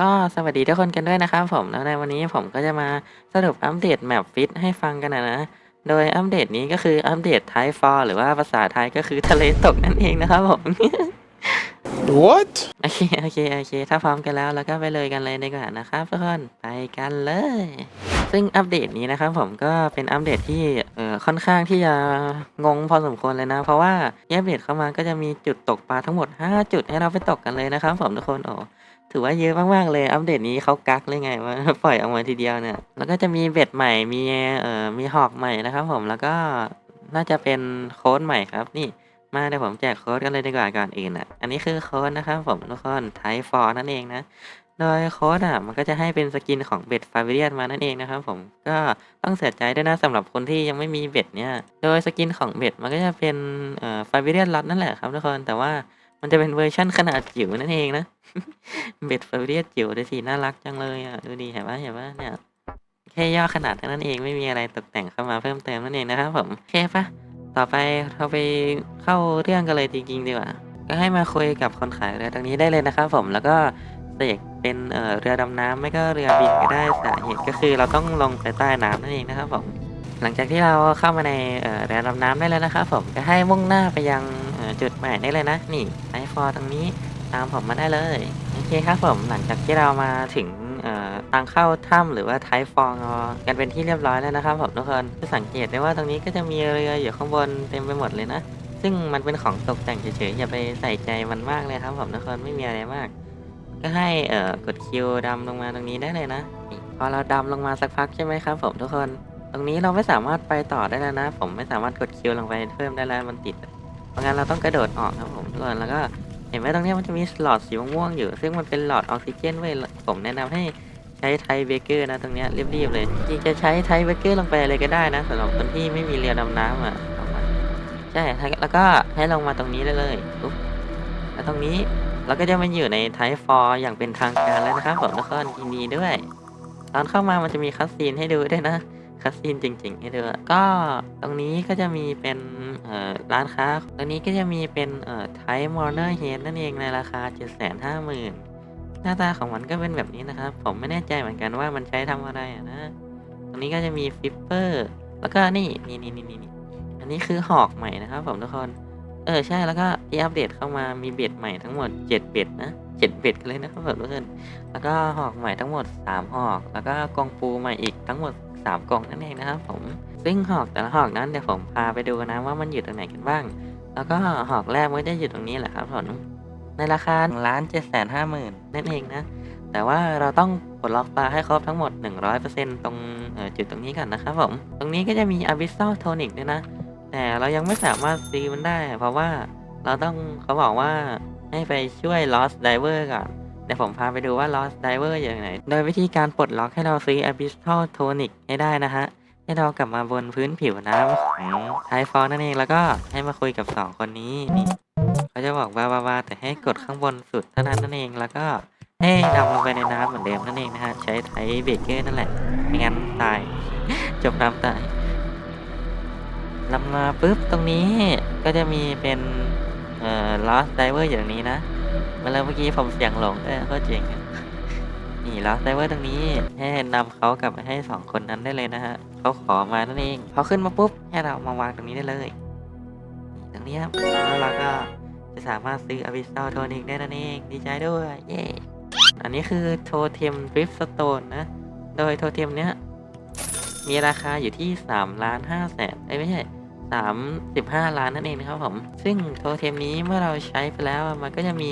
ก็สวัสดีทุกคนกันด้วยนะครับผมแล้วในวันนี้ผมก็จะมาสรุปอัปเดตแมปฟิตให้ฟังกันนะนะโดยอัปเดตนี้ก็คืออัปเดตไทฟอร์หรือว่าภาษาไทยก็คือทะเลตกนั่นเองนะครับผม What? โอเคโอเคโอเค ถ้าพร้อมกันแล้วเราก็ไปเลยกันเลยดีกว่านะครับทุกคนไปกันเลย ซึ่งอัปเดตนี้นะครับผมก็เป็นอัปเดตที่เอ่อค่อนข้างที่จะงงพอสมควรเลยนะ เพราะว่าแยกอัปเดตเข้ามาก็จะมีจุดตกปลาทั้งหมด 5 จุดให้เราไปตกกันเลยนะครับผมทุกคนโอ้ ถือว่าเยอะมากๆเลย อัปเดตนี้เขากักเลยไงว่าปล่อยออกมาทีเดียวเนี่ย แล้วก็จะมีเบ็ดใหม่ มีเอ่อ มีหอกใหม่นะครับผม แล้วก็น่าจะเป็นโค้ดใหม่ครับ นี่มาเดี๋ยวผมแจกโค้ดกันเลยดีกว่าก่อนอื่นอะ อันนี้คือโค้ดนะครับผมทุกคนไทฟอร์นั่นเองนะ โดยโค้ดอะมันก็จะให้เป็นสกินของเบ็ดฟาวิเรียนมานั่นเองนะครับผม ก็ต้องเสียใจด้วยนะสำหรับคนที่ยังไม่มีเบ็ดเนี่ย โดยสกินของเบ็ดมันก็จะเป็นเอ่อฟาวิเรียนล็อตนั่นแหละครับทุกคน แต่ว่า มันจะเป็นเวอร์ชั่นขนาดจิ๋วนั่นเองนะ เบ็ดฟาวิเรียจิ๋วดูสิน่ารักจังเลยอะ ดูดีเห็นปะเห็นปะเนี่ย แค่ย่อขนาดเท่านั้นเองไม่มีอะไรตกแต่งเข้ามาเพิ่มเติมนั่นเองนะครับผมโอเคปะต่อไปเราไปเข้าเรื่องกันเลยจริงๆดีกว่า ก็ให้มาคุยกับคนขายเรือตรงนี้ได้เลยนะครับผมแล้วก็เสกเป็นเอ่อเรือดำน้ำไม่ก็เรือบินก็ได้สาเหตุก็คือเราต้องลงไปใต้น้ำนั่นเองนะครับผมหลังจากที่เราเข้ามาในเอ่อเรือดำน้ำได้แล้วนะครับผมก็ให้มุ่งหน้าไปยังจุดหมายได้เลยนะนี่ อฟอตรงนี้ตามผมมาได้เลย โอเคครับผมหลังจากที่เรามาถึงทางเข้าถ้ำหรือว่าไทฟองกันเป็นที่เรียบร้อยแล้วนะครับผมทุกคนจะสังเกตได้ว่าตรงนี้ก็จะมีเรืออยู่ข้างบนเต็มไปหมดเลยนะ ซึ่งมันเป็นของตกแต่งเฉยๆอย่าไปใส่ใจมันมากเลยครับผมทุกคนไม่มีอะไรมาก ก็ให้เอ่อกดคิวดำลงมาตรงนี้ได้เลยนะพอเราดำลงมาสักพักใช่ไหมครับผมทุกคน ตรงนี้เราไม่สามารถไปต่อได้แล้วนะ ผมไม่สามารถกดคิวลงไปเพิ่มได้แล้วมันติดเพราะงั้นเราต้องกระโดดออกครับผมทุกคนแล้วก็ เห็นไหมตรงนี้มันจะมีหลอดสีม่วงๆอยู่ ซึ่งมันเป็นหลอดออกซิเจนเว้ยผมแนะนำให้ใช้ไทเบเกอร์นะตรงนี้รีบๆเลยจริงจะใช้ไทเบเกอร์ลงไปเลยก็ได้นะสำหรับคนที่ไม่มีเรือดำน้ำอะเอามาใช่แล้วก็ให้ลงมาตรงนี้ได้เลยปุ๊บแล้วตรงนี้เราก็จะมาอยู่ในไทฟอร์อย่างเป็นทางการแล้วนะครับผมทุกคนยินดีด้วย ตอนเข้ามามันจะมีคัสซีนให้ดูด้วยนะ คัสซีนจริงๆให้ดูอะก็ตรงนี้ก็จะมีเป็นร้านค้า ตรงนี้ก็จะมีเป็นเอ่อไทมอร์เนอร์เฮดนั่นเองในราคา 750,000 หน้าตาของมันก็เป็นแบบนี้นะครับ ผมไม่แน่ใจเหมือนกันว่ามันใช้ทำอะไรนะ ตรงนี้ก็จะมีฟิปเปอร์แล้วก็นี่นี่นี่นี่นี่อันนี้คือหอกใหม่นะครับผมทุกคน เออใช่แล้วก็ที่อัปเดตเข้ามามีเบ็ดใหม่ทั้งหมด 7 เบ็ดนะเจ็ดเบ็ดเลยนะครับผมทุกคนแล้วก็หอกใหม่ทั้งหมด 3 หอก แล้วก็กองปูใหม่อีกทั้งหมด 3กล่องนั่นเองนะครับผมซึ่งหอกแต่ละหอกนั้นเดี๋ยวผมพาไปดูนะว่ามันอยู่ตรงไหนกันบ้าง แล้วก็หอกแรกมันจะอยู่ตรงนี้แหละครับผมในราคา1ล้าน7แสนห้าหมื่นนั่นเองนะ แต่ว่าเราต้องปลดล็อกปลาให้ครบทั้งหมด 100%ตรงเอ่อจุดตรงนี้ก่อนนะครับผม ตรงนี้ก็จะมี Abyssal Tonic ด้วยนะ แต่เรายังไม่สามารถซื้อมันได้ เพราะว่าเราต้องเขาบอกว่าให้ไปช่วย Lost Diver ก่อน เดี๋ยวผมพาไปดูว่า Lost Diver อย่างไหน โดยวิธีการปลดล็อกให้เราซื้อ Abyssal Tonic ให้ได้นะฮะ ให้เรากลับมาบนพื้นผิวน้ำของไทฟอนั่นเองแล้วก็ให้มาคุยกับสองคนนี้นี่เขาจะบอกว่าว่าแต่ให้กดข้างบนสุดเท่านั้นนั่นเองแล้วก็ให้ดำลงไปในน้ำเหมือนเดิมนั่นเองนะฮะ ใช้ไทเบเกอร์นั่นแหละไม่งั้นตายจมน้ำตายลำมาปุ๊บตรงนี้ก็จะมีเป็นเอ่อ lost diver อย่างนี้นะ เมื่อเมื่อกี้ผมเสียงหลงเออก็เจ๋งนี่ lost diver ตรงนี้ให้นำเขากลับให้สองคนนั้นได้เลยนะฮะเขาขอมานั่นเองพอขึ้นมาปุ๊บให้เรามาวางตรงนี้ได้เลยตรงนี้ครับแล้วเราก็จะสามารถซื้อ abyssal tonic ได้นั่นเองดีใจด้วยเย้อันนี้คือโทเทม drift stone นะ โดยโทเทมเนี้ยมีราคาอยู่ที่3ล้าน5แสนเอ้ยไม่ใช่ 35 ล้านนั่นเองนะครับผม ซึ่งโทเทมนี้เมื่อเราใช้ไปแล้วมันก็จะมี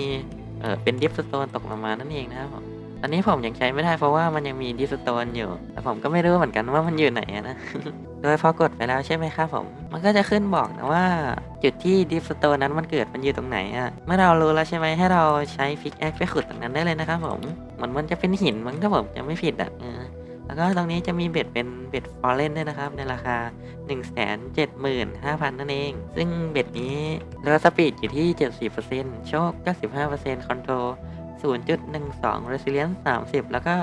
เออเป็นดิฟสโตนตกลงมานั่นเองนะครับผมตอนนี้ผมยังใช้ไม่ได้เพราะว่ามันยังมีดิฟสโตนอยู่ แต่ผมก็ไม่รู้เหมือนกันว่ามันอยู่ไหนนะ โดยพอกดไปแล้วใช่ไหมครับผม มันก็จะขึ้นบอกนะว่า จุดที่ดิฟสโตนนั้นมันเกิดมันอยู่ตรงไหนอะเมื่อเรารู้แล้วใช่ไหมให้เราใช้ฟิกแอคไปขุดตรงนั้นได้เลยนะครับผม เหมือนมันจะเป็นหินมันก็ผมจะไม่ผิดอะ แล้วก็ตรงนี้จะมีเบ็ดเป็นเบ็ดฟอร์เรนด้วยนะครับ ในราคา 175,000 นั่นเอง ซึ่งเบ็ดนี้เรือสปีดอยู่ที่ 74%โชค 95%คอนโทรล0.12 resilience 30 แล้วก็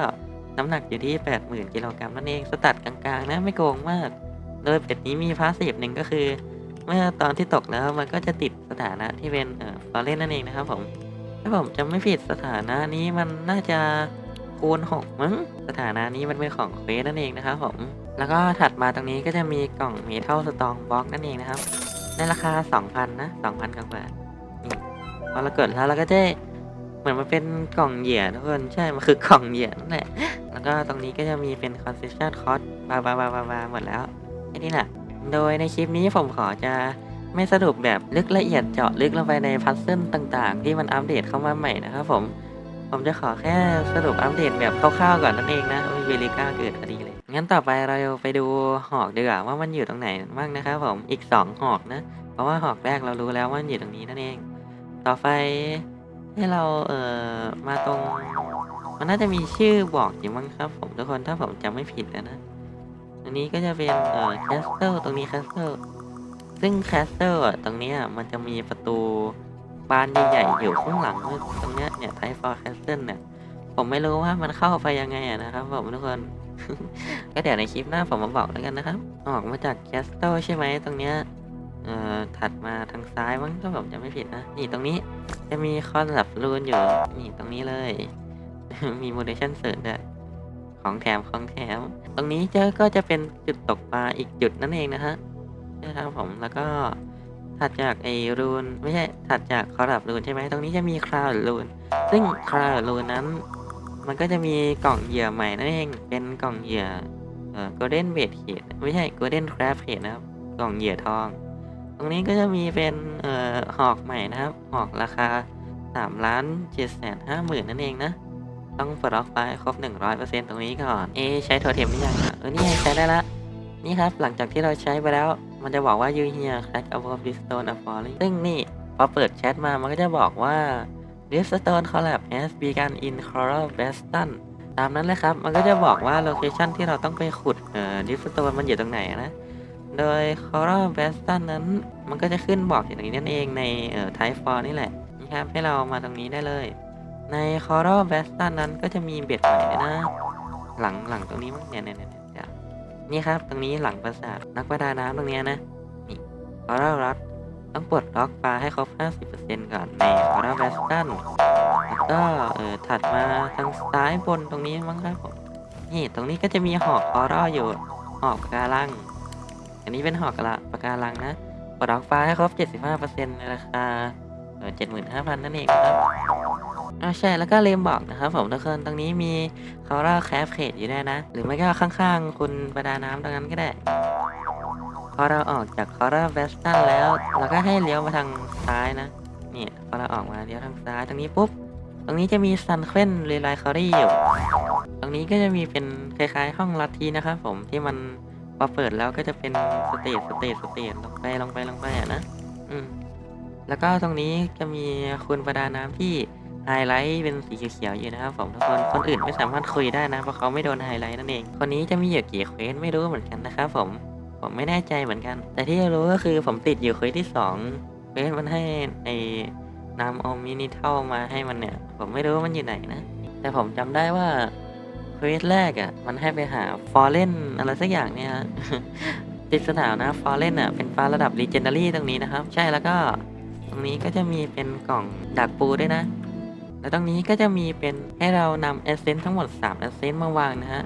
น้ำหนักอยู่ที่ 80,000 กิโลกรัมนั่นเอง สตัดกลางๆ นะ ไม่โกงมาก โดยเบ็ดนี้มีพาสซีฟหนึ่งก็คือ เมื่อตอนที่ตกแล้วมันก็จะติดสถานะที่เป็นเอ่อฟอร์เรนนั่นเองนะครับผม ถ้าผมจำไม่ผิดสถานะนี้มันน่าจะ กูลหกมั้งสถานะนี้มันเป็นของเควสนั่นเองนะครับผม แล้วก็ถัดมาตรงนี้ก็จะมีกล่องเมทัลสตองบ็อกนั่นเองนะครับ ในราคา 2,000 นะ 2,000กว่าบาทพอเรากดแล้วเราก็จะเหมือนมันเป็นกล่องเหยื่อทุกคนใช่มันคือกล่องเหยื่อนั่นแหละแล้วก็ตรงนี้ก็จะมีเป็น concession cost บาบาบาบาบาหมดแล้วแค่นี้แหละโดยในคลิปนี้ผมขอจะไม่สรุปแบบลึกละเอียดเจาะลึกลงไปในพัซเซิลต่างๆ ที่มันอัปเดตเข้ามาใหม่นะครับผม ผมจะขอแค่สรุปอัปเดตแบบคร่าวๆก่อนนั่นเองนะโอ้ยเวลิก้าเกิดพอดีเลย งั้นต่อไปเราไปดูหอกดีกว่าว่ามันอยู่ตรงไหนบ้างนะครับผม อีกสองหอกนะ เพราะว่าหอกแรกเรารู้แล้วว่ามันอยู่ตรงนี้นั่นเอง ต่อไปให้เราเอ่อมาตรง มันน่าจะมีชื่อบอกอยู่มั้งครับ ผมทุกคนถ้าผมจำไม่ผิดนะนะอันนี้ก็จะเป็นเอ่อแคสเซิลตรงนี้แคสเซิลซึ่งแคสเซิลอะตรงนี้มันจะมีประตู บานใหญ่ๆอยู่ข้างหลังตรงเนี้ยเนี่ยไทฟอร์แคสเซิลเนี่ยผมไม่รู้ว่ามันเข้าไปยังไงอะนะครับผมทุกคน ก็เดี๋ยวในคลิปหน้าผมมาบอกแล้วกันนะครับ ออกมาจากแคสเซิลใช่ไหมตรงเนี้ยเอ่อถัดมาทางซ้ายมั้งถ้าผมจะไม่ผิดนะนี่ตรงนี้จะมีคอนลับรูนอยู่นี่ตรงนี้เลย มีโมเดชั่นเสริมด้วยของแถมของแถม ตรงนี้เจอก็จะเป็นจุดตกปลาอีกจุดนั่นเองนะฮะใช่ครับผมแล้วก็ ถัดจากไอรูนไม่ใช่ถัดจากคอรับรูนใช่ไหมตรงนี้จะมีคราวรูนซึ่งคราวรูนนั้น มันก็จะมีกล่องเหยื่อใหม่นั่นเองเป็นกล่องเหยื่อเอ่อ golden b a i t เขตไม่ใช่ golden crab เขตนะครับกล่องเหยื่อทอง ตรงนี้ก็จะมีเป็นเอ่อหอกใหม่นะครับหอกราคา3ล้าน7แสนห้าหมื่นนั่นเองนะต้องปลดล็อกไฟล์ครบ 100%ตรงนี้ก่อน เอใช้โทเทมหรือยังอะเออนี่ใช้ได้ละ นี่ครับหลังจากที่เราใช้ไปแล้ว มันจะบอกว่า you here crack above this stone are falling ซึ่งนี่พอเปิดแชทมามันก็จะบอกว่า this stone collab has begun in coral baston ตามนั้นเลยครับ มันก็จะบอกว่าโลเคชันที่เราต้องไปขุดเอ่อ this stone มันอยู่ตรงไหนนะ โดย coral baston นั้นมันก็จะขึ้นบอกอย่างนี้นั่นเองในเอ่อ type 4นี่แหละนี่ครับให้เรามาตรงนี้ได้เลย ใน coral baston นั้นก็จะมีเบ็ดใหม่นะ หลังหลังตรงนี้มั้งเนี่ยเนี่ย นี่ครับ ตรงนี้หลังปราสาทนักประดาน้ำตรงเนี้ยนะ นี่ coral rod ต้องปลดล็อกปลาให้ครบ 50%ก่อนใน coral baston แล้วก็เออถัดมาทางซ้ายบนตรงนี้มั้งครับผมนี่ตรงนี้ก็จะมีหอกคอรออยู่หอกปะการัง อันนี้เป็นหอกกระปะการังนะปลดล็อกปลาให้ครบ 75%ในราคาเออ75,000 นั่นเองครับ อ่าใช่แล้วก็ลืมบอกนะครับผมทุกคนตรงนี้มีคอร่าแคฟเขตอยู่ด้นะ หรือไม่ก็ข้างๆ คุณประดาน้ำตรงนั้นก็ได้ พอเราออกจากคอร่าเวสตันแล้วเราก็ให้เลี้ยวมาทางซ้ายนะนี่พอเราออกมาเลี้ยวทางซ้ายตรงนี้ปุ๊บ ตรงนี้จะมีซันเควนเรไลคอรี่อยู่ ตรงนี้ก็จะมีเป็นคล้ายๆ ห้องลัทธินะครับผมที่มันพอเปิดแล้วก็จะเป็นสเตจสเตจสเตจลงไปลงไปลงไปอะนะ อืม แล้วก็ตรงนี้จะมีคุณประดาน้ำที่ ไฮไลท์เป็นสีเขียวๆอยู่นะครับผมทุกคน คนอื่นไม่สามารถคุยได้นะเพราะเขาไม่โดนไฮไลท์นั่นเอง คนนี้จะมีอยู่กี่เควสไม่รู้เหมือนกันนะครับผม ผมไม่แน่ใจเหมือนกัน แต่ที่รู้ก็คือผมติดอยู่เควสที่สองเควสมันให้ไอ้นำเอามินิเท่ามาให้มันเนี่ย ผมไม่รู้ว่ามันอยู่ไหนนะ แต่ผมจำได้ว่าเควสแรกอะ่ะ มันให้ไปหาฟอร์เรนอะไรสักอย่างเนี่ยติดสนามนะฟอร์เรนอะเป็นฟ้าระดับ Legendary ตรงนี้นะครับ ใช่แล้วก็ตรงนี้ก็จะมีเป็นกล่องดักปูด้วยนะ แล้วตรงนี้ก็จะมีเป็นให้เรานำ a อ s เซนทั้งหมด 3 a อ s เซนมาวางนะฮะ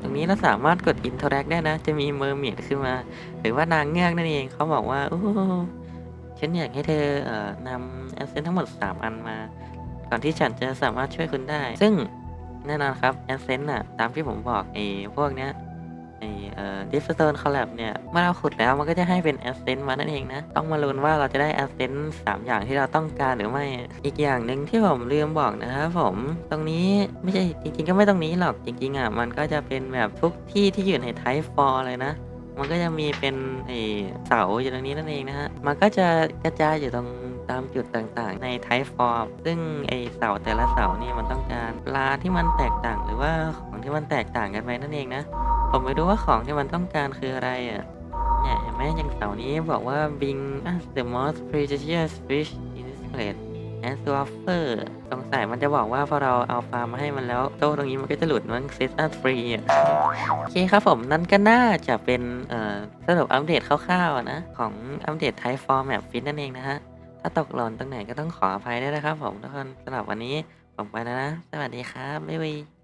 ตรงนี้เราสามารถกด interact ได้นะ จะมีเมอร์เมดขึ้นมา หรือว่านางเงือกนั่นเองเขาบอกว่าโอ้ฉันอยากให้เธอเอ่อนำ a อ s เซนทั้งหมด 3 อันมา ก่อนที่ฉันจะสามารถช่วยคุณได้ ซึ่งแน่นอนครับ a อ s เซนน่ะตามที่ผมบอกไอ้พวกเนี้ย ไอเอ่อดิฟสโตนคอลแลบเนี่ยเมื่อเราขุดแล้วมันก็จะให้เป็นแอสเซนต์มานั่นเองนะ ต้องมาลุ้นว่าเราจะได้แอสเซนต์สามอย่างที่เราต้องการหรือไม่ อีกอย่างหนึ่งที่ผมลืมบอกนะครับผมตรงนี้ไม่ใช่จริงๆ ก็ไม่ตรงนี้หรอกจริงๆอะมันก็จะเป็นแบบทุกที่ที่อยู่ในไทป์ฟอร์เลยนะมันก็จะมีเป็นไอเสาอยู่ตรงนี้นั่นเองนะฮะ มันก็จะกระจายอยู่ตรงตามจุดต่างๆ ในไทป์ฟอร์ซึ่งไอเสาแต่ละเสาเนี่ยมันต้องการปลาที่มันแตกต่างหรือว่าของที่มันแตกต่างกันไปนั่นเองนะ ผมไม่รู้ว่าของที่มันต้องการคืออะไรอะเนี่ยเห็นไหมอย่างเสานี้บอกว่า Bing as the most precious fish in this place and to offer สงสัยมันจะบอกว่าพอเราเอาปลามมาให้มันแล้วโต้ตรงนี้มันก็จะหลุดมัน set us free อะโอเคครับผมนั่นก็น่าจะเป็นเอ่อสรุปอัปเดตคร่าวๆนะ ของอัปเดต Type Form Map Fit นั่นเองนะฮะ ถ้าตกหล่นตรงไหนก็ต้องขออภัยด้วยนะครับผมทุกคนสำหรับวันนี้ผมไปแล้วนะ สวัสดีครับบ๊ายบาย